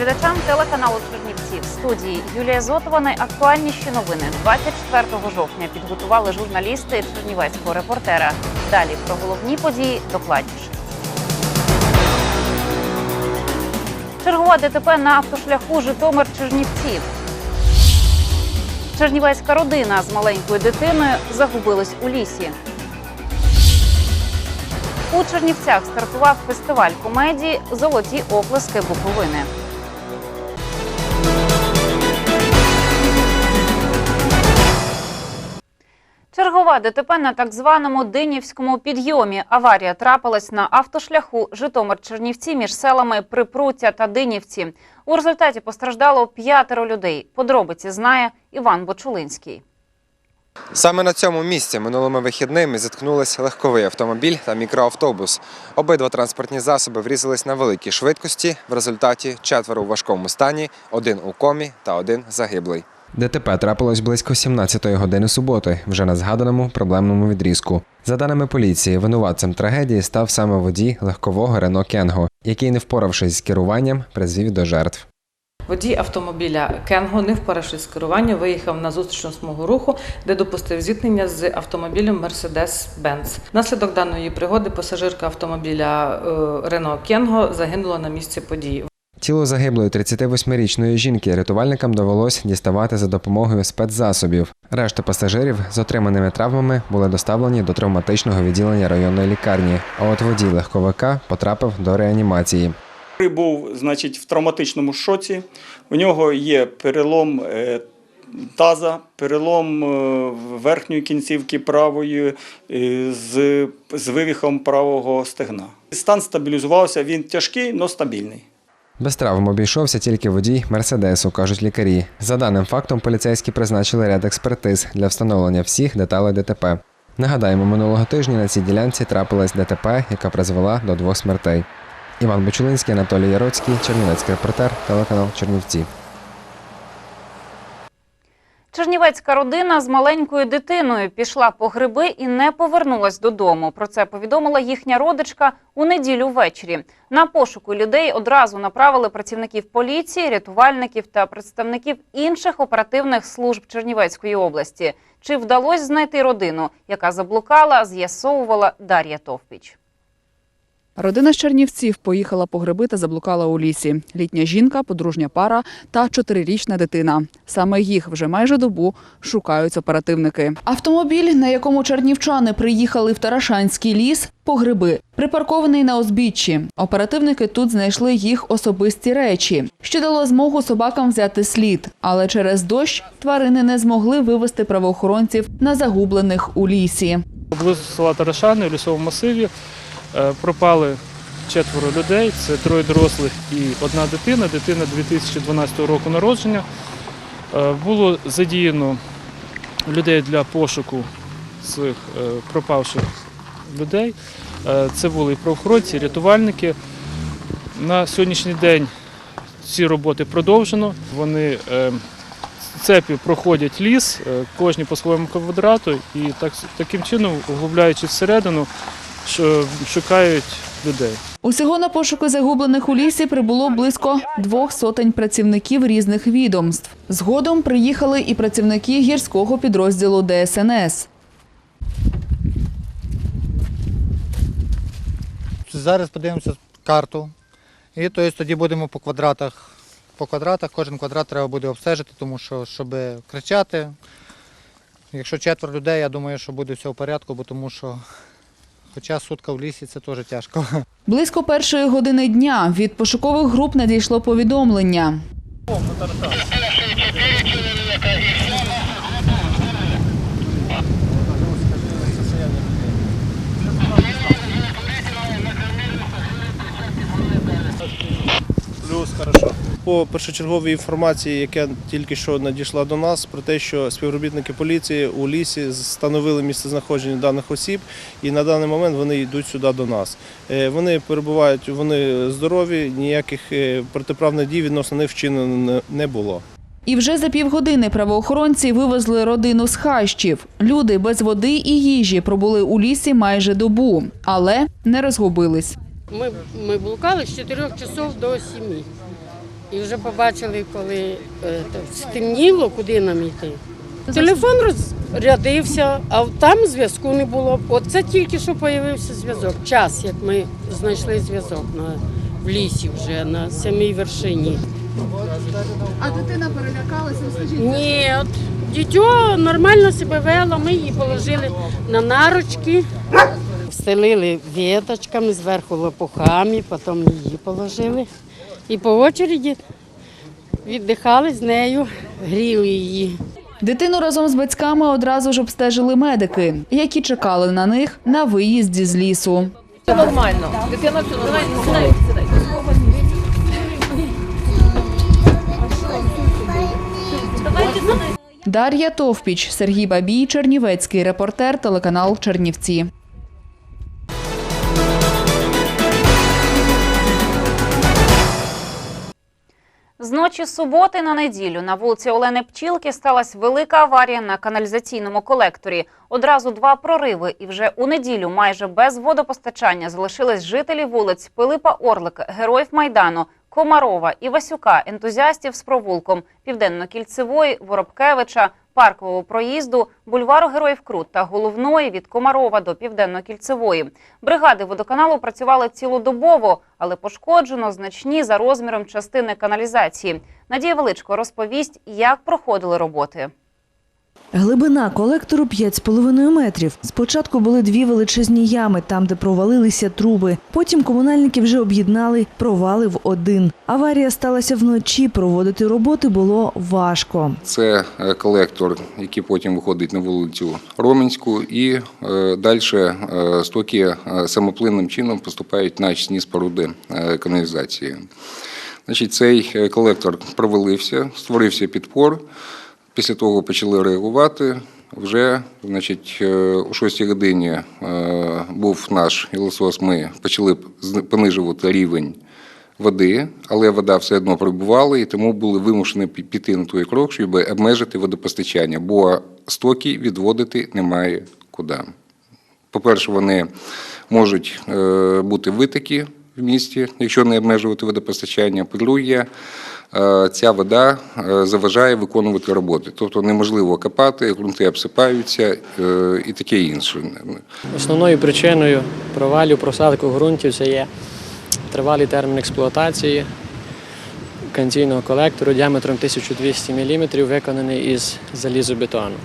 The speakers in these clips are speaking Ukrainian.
Глядачам телеканалу Чернівці. В студії Юлія Зотова. Найактуальніші новини 24 жовтня підготували журналісти Чернівецького репортера. Далі про головні події докладніше. Чергова ДТП на автошляху Житомир Чернівці. Чернівецька родина з маленькою дитиною загубилась у лісі. У Чернівцях стартував фестиваль комедії Золоті оплески Буковини. Чергова ДТП на так званому Динівському підйомі. Аварія трапилась на автошляху Житомир-Чернівці між селами Припруття та Динівці. У результаті постраждало п'ятеро людей. Подробиці знає Іван Бочулинський. Саме на цьому місці минулими вихідними зіткнулись легковий автомобіль та мікроавтобус. Обидва транспортні засоби врізались на великій швидкості. В результаті четверо у важкому стані, один у комі та один загиблий. ДТП трапилось близько 17-ї години суботи, вже на згаданому проблемному відрізку. За даними поліції, винуватцем трагедії став саме водій легкового Рено Кенго, який, не впоравшись з керуванням, призвів до жертв. Водій автомобіля Кенго, не впоравшись з керування, виїхав на зустрічну смугу руху, де допустив зіткнення з автомобілем Mercedes-Benz. Внаслідок даної пригоди пасажирка автомобіля е, Рено Кенго загинула на місці події. Тіло загиблої 38-річної жінки рятувальникам довелось діставати за допомогою спецзасобів. Решта пасажирів з отриманими травмами були доставлені до травматичного відділення районної лікарні. А от водій легковика потрапив до реанімації. був значить, в травматичному шоці. У нього є перелом е, таза, перелом е, верхньої кінцівки правої е, з, з вивіхом правого стегна. Стан стабілізувався, він тяжкий, але стабільний. Без травм обійшовся тільки водій Мерседесу, кажуть лікарі. За даним фактом, поліцейські призначили ряд експертиз для встановлення всіх деталей ДТП. Нагадаємо, минулого тижня на цій ділянці трапилась ДТП, яка призвела до двох смертей. Іван Бочулинський, Анатолій Яроцький, Чернівецький репортер, телеканал Чернівці. Чернівецька родина з маленькою дитиною пішла по гриби і не повернулась додому. Про це повідомила їхня родичка у неділю ввечері. На пошуку людей одразу направили працівників поліції, рятувальників та представників інших оперативних служб Чернівецької області. Чи вдалося знайти родину, яка заблукала, з'ясовувала Дар'я Товпіч. Родина з Чернівців поїхала по гриби та заблукала у лісі. Літня жінка, подружня пара та чотирирічна дитина. Саме їх вже майже добу шукають оперативники. Автомобіль, на якому чернівчани приїхали в Тарашанський ліс, по гриби, припаркований на узбіччі. Оперативники тут знайшли їх особисті речі, що дало змогу собакам взяти слід. Але через дощ тварини не змогли вивести правоохоронців на загублених у лісі. Поблизу села Тарашани в лісовому масиві пропали четверо людей. Це троє дорослих і одна дитина. Дитина 2012 року народження. Е, Було задіяно людей для пошуку цих е, пропавших людей. Е, Це були і правоохоронці, і рятувальники. На сьогоднішній день ці роботи продовжено. Вони е, цепі проходять ліс, е, кожні по своєму квадрату, і так, таким чином, углубляючись всередину, що- шукають людей. Усього на пошуки загублених у лісі прибуло близько двох сотень працівників різних відомств. Згодом приїхали і працівники гірського підрозділу ДСНС. Зараз подивимося карту. І то есть, тоді будемо по квадратах. По квадратах кожен квадрат треба буде обстежити, тому що щоб кричати. Якщо четверо людей, я думаю, що буде все в порядку, бо тому що хоча сутка в лісі це теж тяжко. Близько першої години дня від пошукових груп надійшло повідомлення. Плюс, хорошо. По першочерговій інформації, яка тільки що надійшла до нас, про те, що співробітники поліції у лісі встановили місце знаходження даних осіб, і на даний момент вони йдуть сюди до нас. Е, Вони перебувають, вони здорові, ніяких е, протиправних дій відносно них вчинено не- не було. І вже за півгодини правоохоронці вивезли родину з хащів. Люди без води і їжі пробули у лісі майже добу, але не розгубились. Ми, ми блукали з 4 часов до 7. І вже побачили, коли е, стемніло, куди нам йти. Телефон розрядився, а там зв'язку не було. Оце тільки що з'явився зв'язок. Час, як ми знайшли зв'язок на, в лісі вже на самій вершині. А дитина перелякалася, скажіть. Ні, от дитё нормально себе вело, ми її положили на наручки, встелили веточками, зверху лопухами, потім її положили. І по очереді віддихали з нею, гріли її. Дитину разом з батьками одразу ж обстежили медики, які чекали на них на виїзді з лісу. Нормально, дитина Дар'я Товпіч, Сергій Бабій, Чернівецький репортер, телеканал Чернівці. З ночі суботи на неділю на вулиці Олени Пчілки сталася велика аварія на каналізаційному колекторі. Одразу два прориви, і вже у неділю майже без водопостачання залишились жителі вулиць Пилипа Орлик, Героїв Майдану, Комарова і Васюка, ентузіастів з провулком Південно-Кільцевої, Воробкевича, паркового проїзду, бульвару Героїв Крут та головної від Комарова до Південно-Кільцевої. Бригади водоканалу працювали цілодобово, але пошкоджено значні за розміром частини каналізації. Надія Величко розповість, як проходили роботи. Глибина колектору 5,5 метрів. Спочатку були дві величезні ями, там, де провалилися труби. Потім комунальники вже об'єднали провали в один. Аварія сталася вночі. Проводити роботи було важко. Це е, колектор, який потім виходить на вулицю Роменську, і е, далі стоки е, самоплинним чином поступають на очисні споруди каналізації. Значить, цей колектор провалився, створився підпор. Після того почали реагувати. Вже значить, е, о 6 годині е, був наш ілосос. Ми почали понижувати рівень води, але вода все одно прибувала, і тому були вимушені піти на той крок, щоб обмежити водопостачання, бо стоки відводити немає куди. По-перше, вони можуть е, бути витоки в місті, якщо не обмежувати водопостачання. По-друге, ця вода е, заважає виконувати роботи. Тобто неможливо копати, ґрунти обсипаються е, і таке інше. Основною причиною провалів просадку ґрунтів це є тривалий термін експлуатації канційного колектору діаметром 1200 мм, виконаний із залізобетону.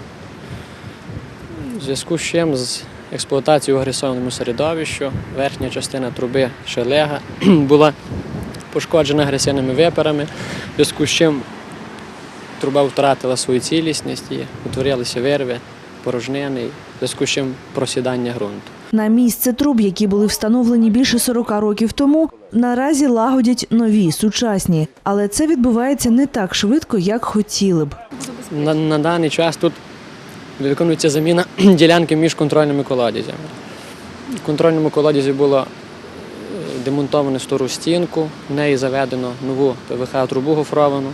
У зв'язку з чим з експлуатацією в агресивному середовищу верхня частина труби шелега була пошкоджена агресивними випарами, в зв'язку з чим труба втратила свою цілісність і утворилися вирви, порожнини, в зв'язку з чим просідання ґрунту. На місце труб, які були встановлені більше 40 років тому, наразі лагодять нові, сучасні. Але це відбувається не так швидко, як хотіли б. На, на даний час тут виконується заміна ділянки між контрольними колодязями. В контрольному колодязі було демонтовано стару стінку, в неї заведено нову ПВХ-трубу гофровану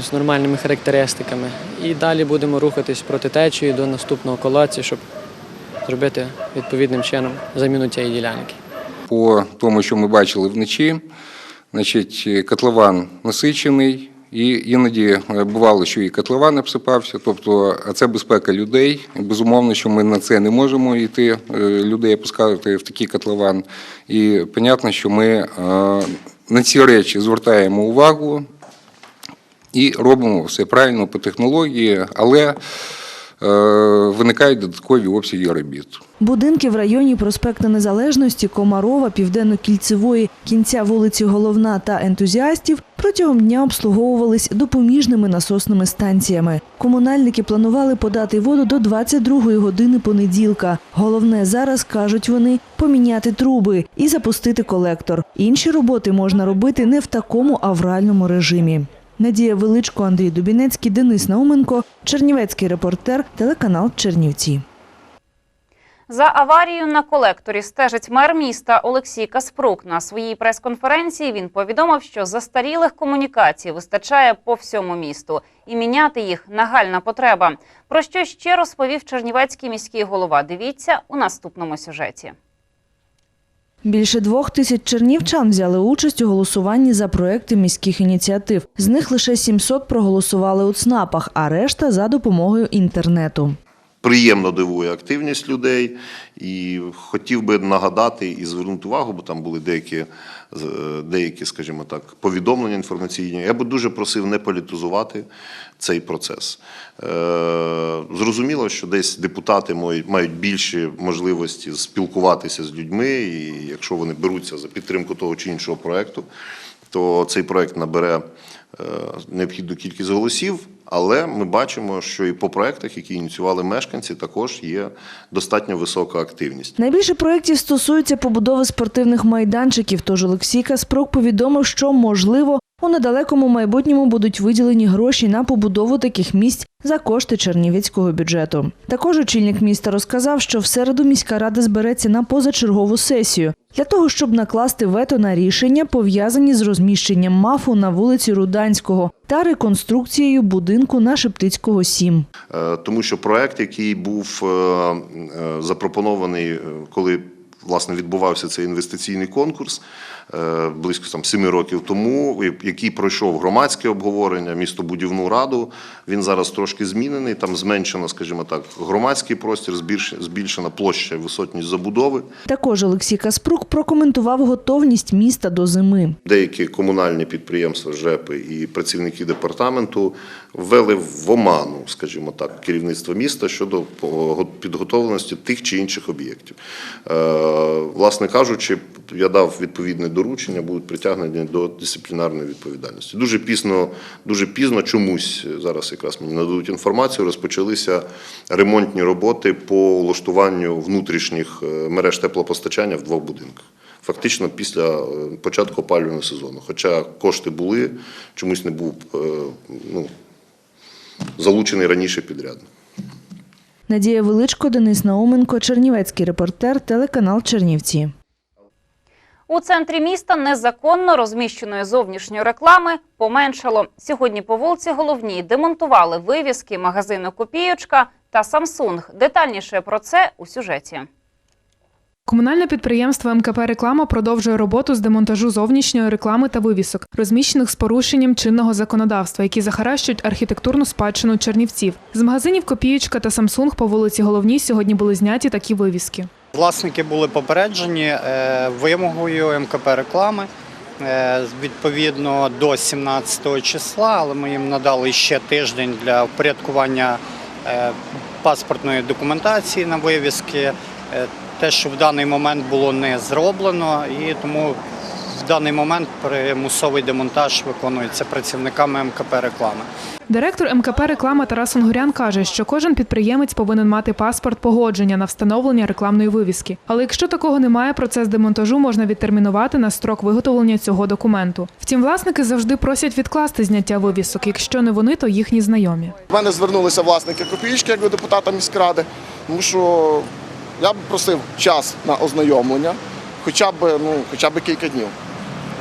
з нормальними характеристиками. І далі будемо рухатись проти течії до наступного колодця, щоб зробити відповідним чином заміну цієї ділянки. По тому, що ми бачили вночі, значить, котлован насичений, і іноді е, бувало, що і котлован обсипався. Тобто, це безпека людей. Безумовно, що ми на це не можемо йти, е, людей опускати в такий котлован. І понятно, що ми е, на ці речі звертаємо увагу і робимо все правильно по технології, але виникають додаткові обсяги робіт. Будинки в районі проспекту Незалежності, Комарова, Південно-Кільцевої, кінця вулиці Головна та ентузіастів протягом дня обслуговувались допоміжними насосними станціями. Комунальники планували подати воду до 22-ї години понеділка. Головне зараз, кажуть вони, поміняти труби і запустити колектор. Інші роботи можна робити не в такому авральному режимі. Надія Величко, Андрій Дубінецький, Денис Науменко, Чернівецький репортер, телеканал Чернівці. За аварією на колекторі стежить мер міста Олексій Каспрук. На своїй прес-конференції він повідомив, що застарілих комунікацій вистачає по всьому місту, і міняти їх нагальна потреба. Про що ще розповів Чернівецький міський голова. Дивіться у наступному сюжеті. Більше двох тисяч чернівчан взяли участь у голосуванні за проекти міських ініціатив. З них лише 700 проголосували у ЦНАПах, а решта за допомогою інтернету. Приємно дивує активність людей. І хотів би нагадати і звернути увагу, бо там були деякі, з- деякі, скажімо так, повідомлення інформаційні. Я би дуже просив не політизувати цей процес. Е, Зрозуміло, що десь депутати мають- мають більші можливості спілкуватися з людьми, і якщо вони беруться за підтримку того чи іншого проекту, то цей проект набере е, необхідну кількість голосів. Але ми бачимо, що і по проектах, які ініціювали мешканці, також є достатньо висока активність. Найбільше проєктів стосується побудови спортивних майданчиків. Тож Олексій Каспрук повідомив, що можливо у недалекому майбутньому будуть виділені гроші на побудову таких місць за кошти чернівецького бюджету. Також очільник міста розказав, що в середу міська рада збереться на позачергову сесію для того, щоб накласти вето на рішення, пов'язані з розміщенням мафу на вулиці Руданського та реконструкцією будинку на Шептицького 7. Е, Тому що проект, який був е, е, запропонований, коли власне відбувався цей інвестиційний конкурс близько там семи років тому, який пройшов громадське обговорення, містобудівну раду. Він зараз трошки змінений. Там зменшено, скажімо так, громадський простір, збільш- збільшена площа висотність забудови. Також Олексій Каспрук прокоментував готовність міста до зими. Деякі комунальні підприємства, ЖЕПи і працівники департаменту ввели в оману, скажімо так, керівництво міста щодо підготовленості тих чи інших об'єктів. Е, Власне кажучи, я дав відповідне доручення, будуть притягнені до дисциплінарної відповідальності. Дуже пізно, дуже пізно чомусь зараз якраз мені нададуть інформацію. Розпочалися ремонтні роботи по влаштуванню внутрішніх е, мереж теплопостачання в двох будинках. Фактично після е, початку опалювального сезону. Хоча кошти були, чомусь не був е, ну, залучений раніше підряд. Надія Величко, Денис Науменко, Чернівецький репортер, телеканал Чернівці. У центрі міста незаконно розміщеної зовнішньої реклами поменшало. Сьогодні по вулиці Головній демонтували вивіски магазину Копієчка та Самсунг. Детальніше про це у сюжеті. Комунальне підприємство МКП Реклама продовжує роботу з демонтажу зовнішньої реклами та вивісок, розміщених з порушенням чинного законодавства, які захаращують архітектурну спадщину чернівців. З магазинів Копієчка та Самсунг по вулиці Головній сьогодні були зняті такі вивіски. Власники були попереджені е, вимогою МКП реклами е, відповідно до 17 числа, але ми їм надали ще тиждень для впорядкування е, паспортної документації на вивіски. Те, що в даний момент було не зроблено, і тому в даний момент примусовий демонтаж виконується працівниками МКП реклами. Директор МКП Реклама Тарас Онгурян каже, що кожен підприємець повинен мати паспорт погодження на встановлення рекламної вивіски. Але якщо такого немає, процес демонтажу можна відтермінувати на строк виготовлення цього документу. Втім, власники завжди просять відкласти зняття вивісок. Якщо не вони, то їхні знайомі. В мене звернулися власники копійки, як до депутата міськради, тому що я б просив час на ознайомлення, хоча б ну хоча б кілька днів.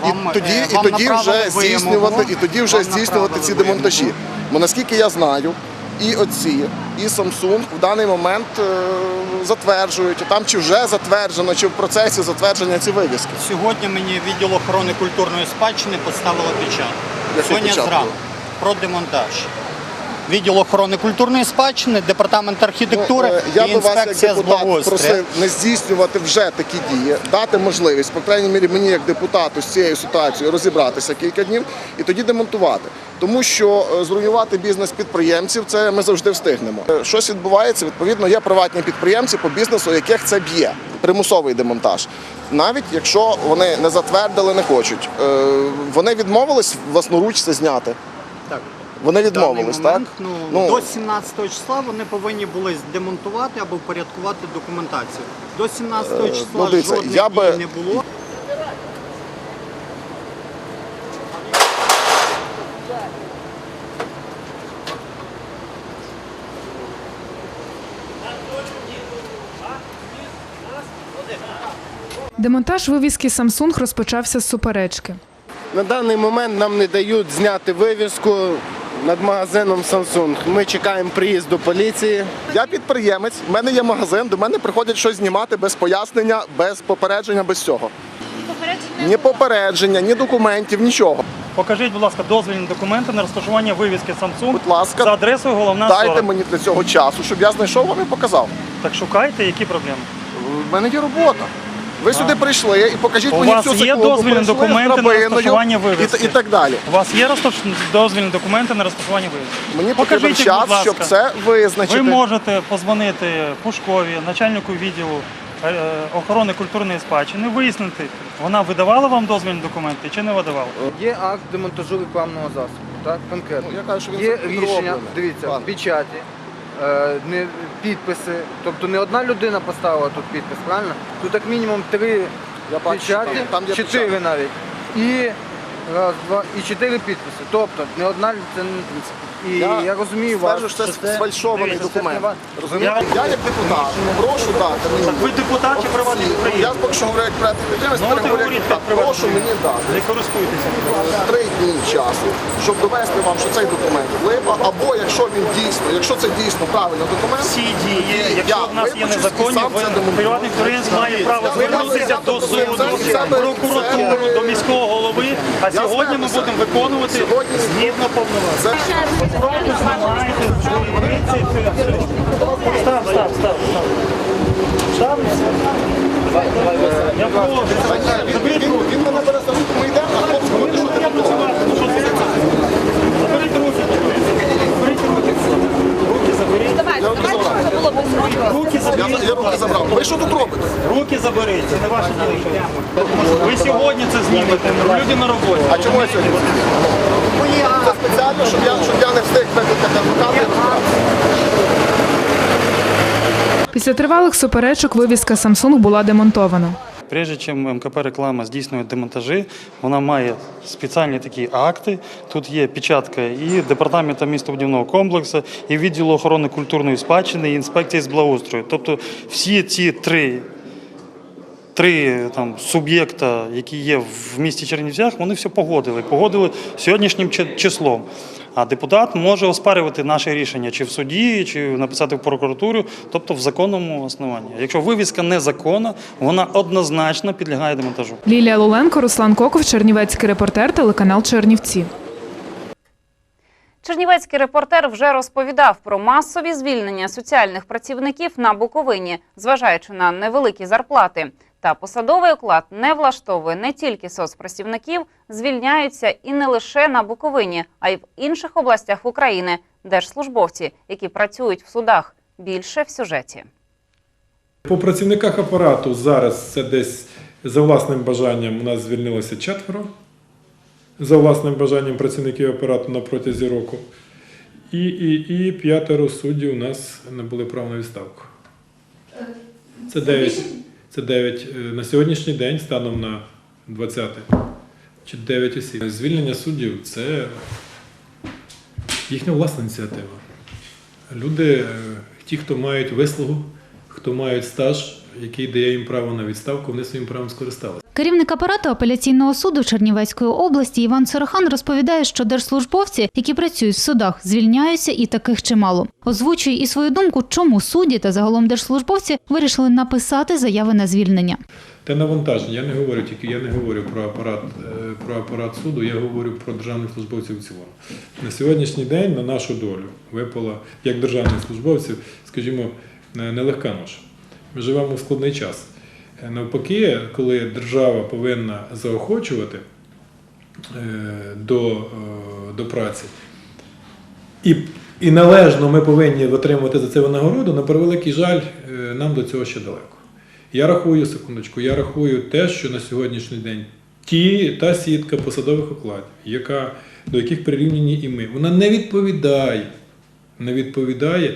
Вам, і тоді, е, і вам тоді направили вже здійснювати, вимогу, і тоді вже вам здійснювати направили ці демонтажі. Бо наскільки я знаю, і оці, і Samsung в даний момент е, затверджують, і там чи вже затверджено, чи в процесі затвердження ці вивіски. Сьогодні мені відділ охорони культурної спадщини поставило печатку. Яку Сьогодні печатку? зранку про демонтаж. Відділ охорони культурної спадщини, департамент архітектури Ну, е, я і би вас як інспекція з депутат благоустрою. просив не здійснювати вже такі дії, дати можливість, по крайній мірі, мені як депутату з цією ситуацією розібратися кілька днів і тоді демонтувати. Тому що е, зруйнувати бізнес підприємців це ми завжди встигнемо. Е, Щось відбувається, відповідно, є приватні підприємці по бізнесу, яких це б'є. Примусовий демонтаж. Навіть якщо вони не затвердили, не хочуть. Вони відмовились власноруч це зняти. Так. Вони відмовились, момент, так? Ну, до 17 числа вони повинні були демонтувати або впорядкувати документацію. До 17 Е, числа ну, дивіться, жодних я би- дій не було. Демонтаж вивіски Samsung розпочався з суперечки. На даний момент нам не дають зняти вивіску над магазином Samsung. Ми чекаємо приїзду поліції. Я підприємець, в мене є магазин, до мене приходять щось знімати без пояснення, без попередження, без цього. Ні попередження, ні документів, нічого. Покажіть, будь ласка, дозвільні документи на розташування вивіски Samsung Будь ласка, за адресою головна дайте 40. мені для цього часу, щоб я знайшов вам і показав. Так шукайте, які проблеми. В мене є робота. Ви сюди прийшли і покажіть У мені вас всю є дозвільні прийшли з документи на драбиною розташування і, вивіски? т- і так далі. У вас є розташ... дозвільні документи на розташування вивіски? Мені потрібен їх, час, ласка. щоб це визначити. Ви можете позвонити Пушкові, начальнику відділу е, охорони культурної спадщини, вияснити, вона видавала вам дозвільні документи чи не видавала? Є акт демонтажу рекламного засобу, так? Конкретно. Ну, я кажу, що він Є рішення, дивіться, Ладно. печаті, е, не, підписи. Тобто не одна людина поставила тут підпис, правильно? Тут як мінімум три Я бачу, печаті, там- там є чотири печать. навіть. І раз, два, і чотири підписи. Тобто не одна це не- і я, розумію вас. стверджую, що це сфальшований документ. Розумієте? Я як депутат прошу дати мені. Так ви депутат чи приватний Я підприємець? поки що говорю як приватний підприємець, Ну, тепер говорю як говоріть, депутат. як приватний Прошу мені дати Не користуйтеся. три дні часу, щоб довести вам, що цей документ липа, або якщо він дійсно, якщо це дійсно правильний документ, Всі дії, якщо в нас є випущусь і незаконні, сам це демонтую. приватний підприємець має право звернутися до суду, прокуратуру, до міського. А сьогодні ми будемо виконувати згідно повноважень. Став, став, став, став. Я прошу. він, він, мене бере за руку, ми йдемо, а хлопці говорять, що ти працювати. Заберіть руки. Заберіть руки. Руки заберіть. Я руки забрав. Руки заберіть. я руки забрав. Ви що тут робите? Руки заберіть, це не ваше діло. ви сьогодні це знімете, люди на роботі. А чому я сьогодні? Це спеціально, щоб я, щоб я не встиг викликати адвоката. Після тривалих суперечок вивіска Samsung була демонтована. Прежде чим МКП реклама здійснює демонтажі, вона має спеціальні такі акти. Тут є печатка і департаменту містобудівного комплексу, і відділу охорони культурної спадщини, і інспекції з благоустрою. Тобто всі ці три. Три там суб'єкта, які є в місті Чернівцях, вони все погодили. Погодили сьогоднішнім числом. А депутат може оспарювати наше рішення чи в суді, чи написати в прокуратуру, тобто в законному основанні. Якщо вивіска незаконна, вона однозначно підлягає демонтажу. Лілія Луленко, Руслан Коков, Чернівецький репортер, телеканал Чернівці. Чернівецький репортер вже розповідав про масові звільнення соціальних працівників на Буковині, зважаючи на невеликі зарплати. Та посадовий оклад не влаштовує не тільки соцпрацівників, звільняються і не лише на Буковині, а й в інших областях України держслужбовці, які працюють в судах. Більше в сюжеті. По працівниках апарату зараз це десь за власним бажанням у нас звільнилося четверо. За власним бажанням працівників апарату на протязі року. І, і, і п'ятеро суддів у нас набули право на відставку. Це 9, це 9 на сьогоднішній день, станом на 20 чи 9 осіб. Звільнення суддів це їхня власна ініціатива. Люди, е, ті, хто мають вислугу, хто мають стаж, який дає їм право на відставку, вони своїм правом скористалися. Керівник апарату апеляційного суду Чернівецької області Іван Сорохан розповідає, що держслужбовці, які працюють в судах, звільняються і таких чимало. Озвучує і свою думку, чому судді та загалом держслужбовці вирішили написати заяви на звільнення. Те навантаження. Я не говорю тільки, я не говорю про апарат, е, про апарат суду, я говорю про державних службовців в цілому. На сьогоднішній день на нашу долю випала, як державних службовців, скажімо, не- нелегка ноша. Ми живемо в складний час. Е, Навпаки, коли держава повинна заохочувати е, до, е, до праці, і, і належно ми повинні отримувати за це винагороду, на превеликий жаль, нам до цього ще далеко. Я рахую секундочку, я рахую те, що на сьогоднішній день ті, та сітка посадових окладів, яка, до яких прирівняні і ми, вона не відповідає, не відповідає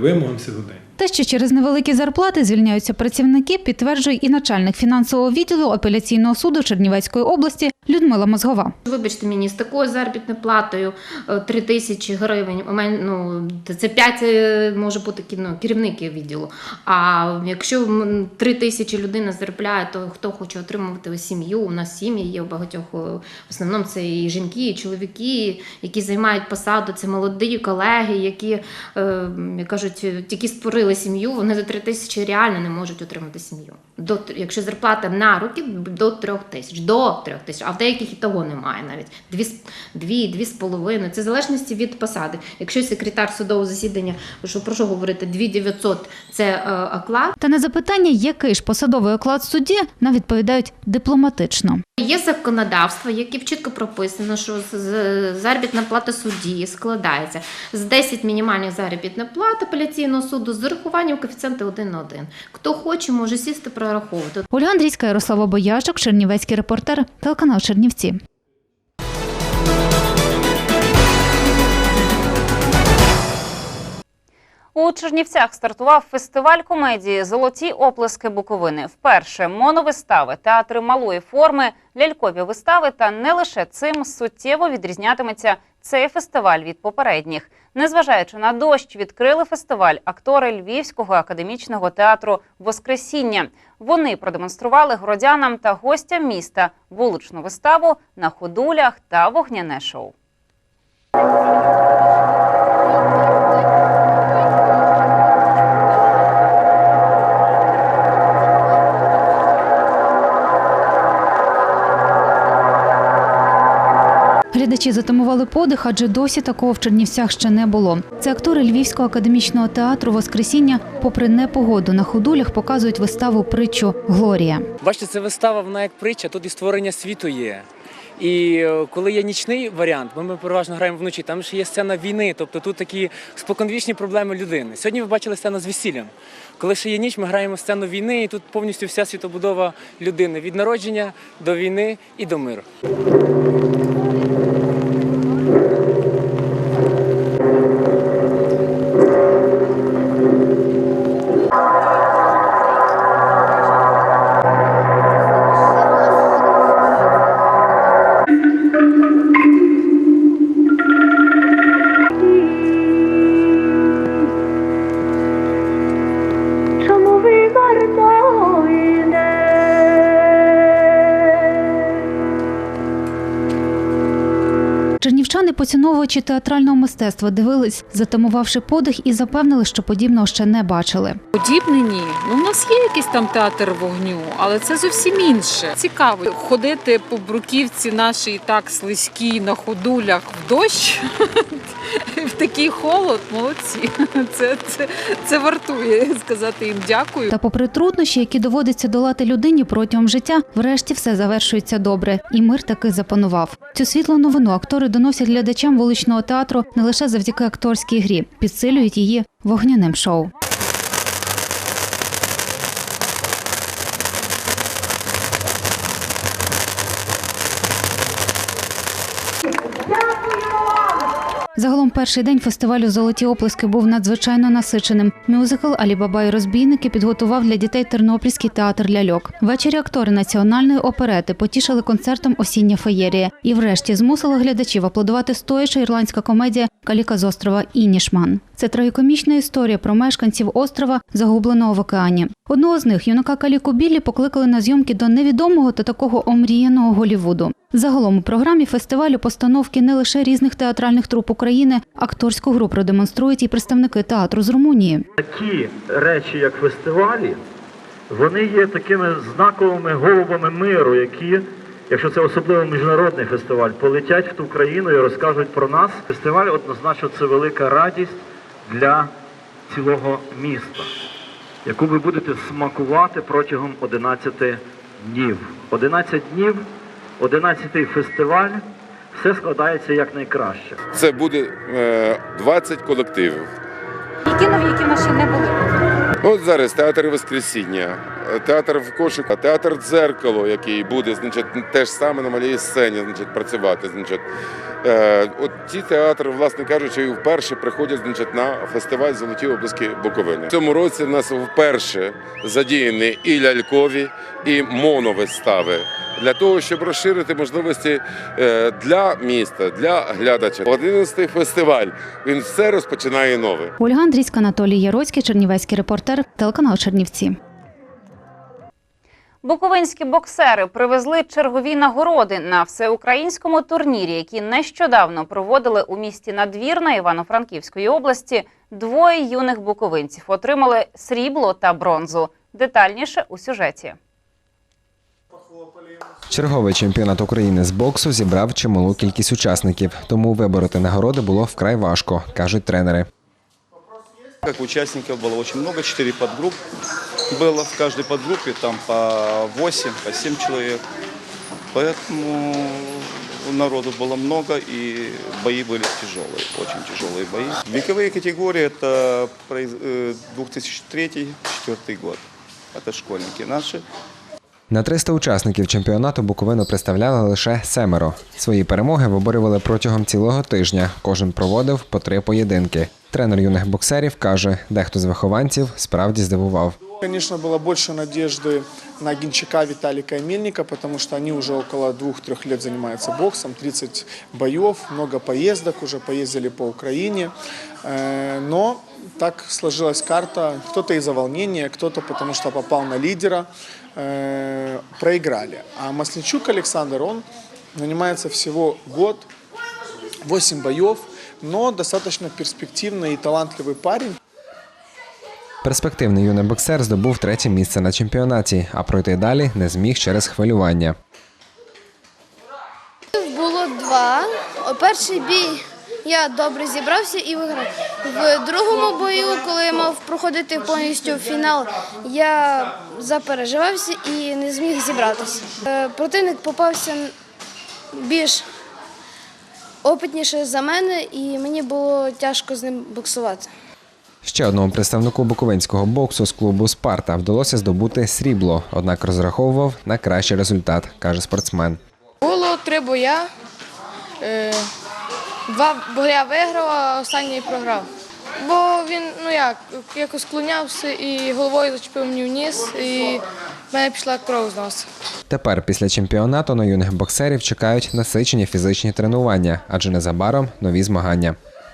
вимогам сьогодення. Те, що через невеликі зарплати звільняються працівники, підтверджує і начальник фінансового відділу апеляційного суду Чернівецької області Людмила Мозгова. Вибачте мені, з такою заробітною платою е, 3 тисячі гривень, у мене ну, це 5 може бути ну, керівники відділу. А якщо м, 3 тисячі людина заробляє, то хто хоче отримувати сім'ю? У нас сім'ї є у багатьох. е, В основному це і жінки, і чоловіки, які займають посаду, це молоді колеги, які е, як кажуть, тільки створили сім'ю, вони за 3 тисячі реально не можуть отримати сім'ю. До, якщо зарплата на руки до 3 тисяч, до 3 тисяч, а в деяких і того немає навіть. Дві, дві, дві з половиною. Це в залежності від посади. Якщо секретар судового засідання, що про що говорити, 2900 – це е, оклад. Та на запитання, який ж посадовий оклад судді, нам відповідають дипломатично. Є законодавство, яке чітко прописано, що заробітна плата судді складається з 10 мінімальних заробітних плат апеляційного суду з урахуванням коефіцієнта 1 на 1. Хто хоче, може сісти прораховувати. Ольга Андрійська, Ярослава Бояшок, Чернівецький репортер, телеканал Чернівці. У Чернівцях стартував фестиваль комедії Золоті оплески Буковини. Вперше моновистави, театри малої форми, лялькові вистави та не лише цим суттєво відрізнятиметься цей фестиваль від попередніх. Незважаючи на дощ, відкрили фестиваль актори Львівського академічного театру Воскресіння. Вони продемонстрували городянам та гостям міста вуличну виставу на ходулях та вогняне шоу. Глядачі затамували подих, адже досі такого в Чернівцях ще не було. Це актори Львівського академічного театру Воскресіння, попри непогоду на ходулях, показують виставу притчу Глорія. Бачите, це вистава, вона як притча, тут і створення світу є. І е, коли є нічний варіант, ми, переважно граємо вночі, там ще є сцена війни, тобто тут такі споконвічні проблеми людини. Сьогодні ви бачили сцену з весіллям. Коли ще є ніч, ми граємо сцену війни, і тут повністю вся світобудова людини від народження до війни і до миру. Поціновувачі театрального мистецтва, дивились, затамувавши подих, і запевнили, що подібного ще не бачили. Подібне ні. Ну, у нас є якийсь там театр вогню, але це зовсім інше. Цікаво ходити по бруківці нашій так слизькій на ходулях в дощ. В такий холод, молодці. Це, це, це вартує сказати їм дякую. Та, попри труднощі, які доводиться долати людині протягом життя, врешті все завершується добре, і мир таки запанував. Цю світлу новину актори доносять глядачам вуличного театру не лише завдяки акторській грі, підсилюють її вогняним шоу. Загалом перший день фестивалю Золоті оплески був надзвичайно насиченим. Мюзикл Алібаба і розбійники підготував для дітей Тернопільський театр ляльок. Ввечері актори національної оперети потішили концертом Осіння феєрія і, врешті, змусили глядачів аплодувати стояча ірландська комедія Каліка з острова Інішман. Це трагікомічна історія про мешканців острова, загубленого в океані. Одного з них, юнака Каліку Біллі, покликали на зйомки до невідомого та такого омріяного Голівуду. Загалом у програмі фестивалю постановки не лише різних театральних труп України, акторську гру продемонструють і представники театру з Румунії. Такі речі, як фестивалі, вони є такими знаковими голубами миру, які, якщо це особливо міжнародний фестиваль, полетять в ту країну і розкажуть про нас. Фестиваль однозначно це велика радість для цілого міста, яку ви будете смакувати протягом 11 днів. 11 днів, 11-й фестиваль, все складається якнайкраще. Це буде е, 20 колективів. Які нові, які в нас ще не були? От зараз театр Воскресіння, е, театр в кошика, театр дзеркало, який буде, значить, теж саме на малій сцені, значить, працювати. Значить. Е, от ті театри, власне кажучи, вперше приходять значить, на фестиваль Золоті обласки Буковини. В цьому році в нас вперше задіяні і лялькові, і моновистави. Для того, щоб розширити можливості е, для міста, для глядача. 11-й фестиваль. Він все розпочинає нове. Ольга Андрійська, Анатолій Яроцький, Чернівецький репортер, телеканал Чернівці. Буковинські боксери привезли чергові нагороди на всеукраїнському турнірі, які нещодавно проводили у місті Надвірна Івано-Франківської області. Двоє юних буковинців отримали срібло та бронзу. Детальніше у сюжеті. Черговий чемпіонат України з боксу зібрав чималу кількість учасників, тому вибороти нагороди було вкрай важко, кажуть тренери. Как участников было очень много, 4 подгрупп было. В каждой подгруппе там по 8, по 7 человек. Поэтому народу было много и бои были тяжелые, очень тяжелые бои. Вековые категории это произ- э, 2003-2004 год. Это школьники наши. На 300 учасників чемпіонату Буковину представляли лише семеро. Свої перемоги виборювали протягом цілого тижня. Кожен проводив по три поєдинки. Тренер юних боксерів каже, дехто з вихованців справді здивував. Конечно, было больше надежды на Гинчака Виталика и Мельника, потому что они уже около двух-трех лет занимаются боксом, 30 боев, много поездок, уже поездили по Украине. Э, Но так сложилась карта, кто-то из-за волнения, кто-то потому что попал на лидера, э, проиграли. А Масличук Александр, он занимается всего год, 8 боев, но достаточно перспективный и талантливый парень. Перспективний юний боксер здобув третє місце на чемпіонаті, а пройти далі не зміг через хвилювання. Було два. Перший бій я добре зібрався і виграв. В другому бою, коли я мав проходити повністю фінал, я запереживався і не зміг зібратися. Е, Противник попався більш опитніше за мене, і мені було тяжко з ним боксувати. Ще одному представнику буковинського боксу з клубу Спарта вдалося здобути срібло, однак розраховував на кращий результат, каже спортсмен. Було три боя. Е, Два боя виграв, а останній програв. Бо він, ну як, якось склонявся і головою зачепив мені в ніс, і в мене пішла кров з носа. Тепер після чемпіонату на юних боксерів чекають насичені фізичні тренування, адже незабаром нові змагання.